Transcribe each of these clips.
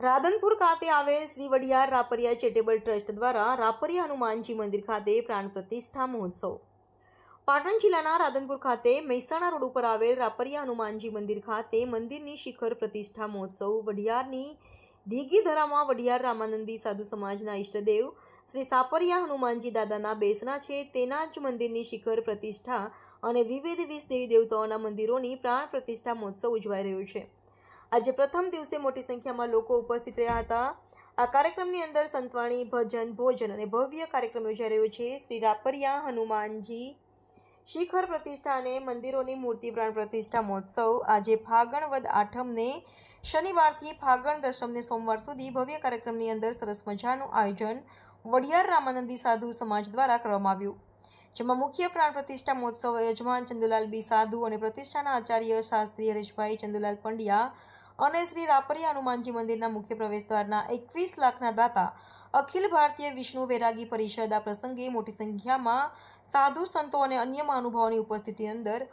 રાધનપુર ખાતે આવેલ Shri Vadiyar Rapariya charitable trust દ્વારા રાપરિયા હનુમાનજી મંદિર ખાતે પ્રાણ પ્રતિષ્ઠા મહોત્સવ. પાટણ જિલ્લાના રાધનપુર ખાતે મહેસાણા રોડ ઉપર આવેલ રાપરિયા હનુમાનજી મંદિર ખાતે મંદિરની શિખર પ્રતિષ્ઠા મહોત્સવ વડિયારની ધીગીધરામાં વડિયાર રામાનંદી સાધુ સમાજના ઈષ્ટદેવ શ્રી સાપરિયા હનુમાનજી દાદાના બેસણા છે તેના જ મંદિરની શિખર પ્રતિષ્ઠા અને વિવિધ વીસ દેવી દેવતાઓના મંદિરોની પ્રાણ પ્રતિષ્ઠા મહોત્સવ ઉજવાઈ રહ્યો છે. આજે પ્રથમ દિવસે મોટી સંખ્યામાં લોકો ઉપસ્થિત રહ્યા હતા. આ કાર્યક્રમની અંદર સંતવાણી, ભજન, ભોજન અને ભવ્ય કાર્યક્રમ યોજાઈ રહ્યો છે. શ્રી રાપરિયા, હનુમાનજી, શિખર પ્રતિષ્ઠા અને મંદિરોની મૂર્તિ પ્રાણ પ્રતિષ્ઠા મહોત્સવ. આજે ફાગણ વદ આઠમને શનિવારથી ફાગણ દશમને સોમવાર સુધી ભવ્ય કાર્યક્રમની અંદર સરસ મજાનું આયોજન વડિયાર રામાનંદી સાધુ સમાજ દ્વારા કરવામાં આવ્યું. જેમાં મુખ્ય પ્રાણ પ્રતિષ્ઠા મહોત્સવ યજમાન ચંદુલાલ બી સાધુ અને પ્રતિષ્ઠાના આચાર્ય શાસ્ત્રી હરેશભાઈ ચંદુલાલ પંડ્યા અને શ્રી રાપરિયા હનુમાનજી મંદિરના મુખ્ય પ્રવેશદ્વારના એકવીસ લાખના દાતા અખિલ ભારતીય વિષ્ણુ વૈરાગી પરિષદ આ પ્રસંગે મોટી સંખ્યામાં સાધુ સંતો અને અન્ય મહાનુભાવોની ઉપસ્થિતિ અંદર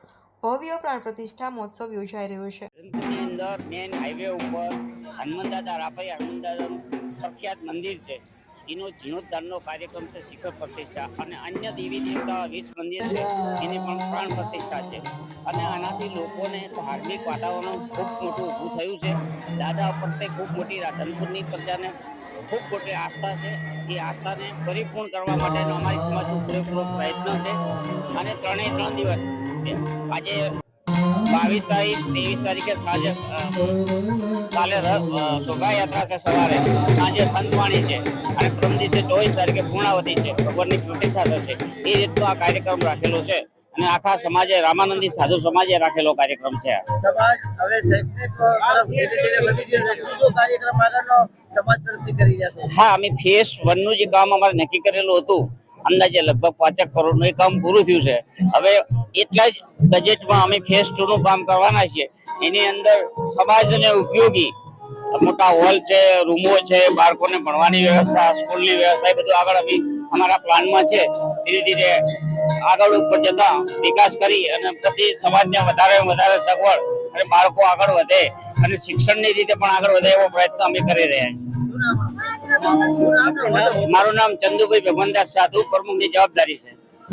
ભવ્ય પ્રાણ પ્રતિષ્ઠા મહોત્સવ યોજાઈ રહ્યો છે. અંદર હાઈવે ઉપર હનુમાન દાદા રાપરિયા હનુમાન દાદાનું પ્રખ્યાત મંદિર છે. એનો જીર્ણોદ્ધારનો કાર્યક્રમ છે, શિખર પ્રતિષ્ઠા અને અન્ય દેવી દેવતા વીસ મંદિર છે, એની પણ પ્રાણ પ્રતિષ્ઠા છે. અને આનાથી લોકોને ધાર્મિક વાતાવરણ ખૂબ મોટું ઊભું થયું છે. દાદા પ્રત્યે ખૂબ મોટી રાધનપુરની પ્રજાને ખૂબ મોટી આસ્થા છે. એ આસ્થાને પરિપૂર્ણ કરવા માટેનો અમારી સમાજનો પૂરેપૂરો પ્રયત્ન છે. અને ત્રણેય ત્રણ દિવસ આજે બાવીસ તારીખ ત્રેવીસ તારીખે સાંજે કાલે શોભાયાત્રા છે સવારે. સાંજે સંતવાણી છે અને પ્રથમ દિવસે ચોવીસ તારીખે પૂર્ણાવતી છે. ભગવાનની પ્રતિષ્ઠા થશે એ રીતનો આ કાર્યક્રમ રાખેલો છે અને આખા સમાજે રામાનંદી સાધુ સમાજે રાખેલો કાર્યક્રમ છે સમાજ હવે શૈક્ષણિક તરફ ધીરે ધીરે વધી ગયો છે. શું શું કાર્યક્રમ આગળનો સમાજ તરફથી કરી રહ્યા છે? હા અમે ફેસ વનનું જે કામ અમારે નક્કી કરેલું હતું અંદાજે લગભગ પાંચેક કરોડનું એ કામ પૂરું થયું છે. હવે એટલા જ બજેટમાં અમે ફેસ ટુ નું કામ કરવાના છીએ. એની અંદર સમાજને ઉપયોગી મોટા હોલ છે રૂમો છે બાળકોને ભણવાની વ્યવસ્થા સ્કૂલની વ્યવસ્થા એ બધું આગળ અમે અમારા પ્લાનમાં છે. ધીરે ધીરે આગળ ઉપર જતા વિકાસ કરી અને પ્રતિ સમાજને વધારે વધારે સગવડ અને બાળકો આગળ વધે અને શિક્ષણની રીતે પણ આગળ વધે એવો પ્રયત્ન અમે કરી રહ્યા છીએ? મારું નામ ચંદુભાઈ ભગવાનદાસ સાધુ પ્રમુખની જવાબદારી છે.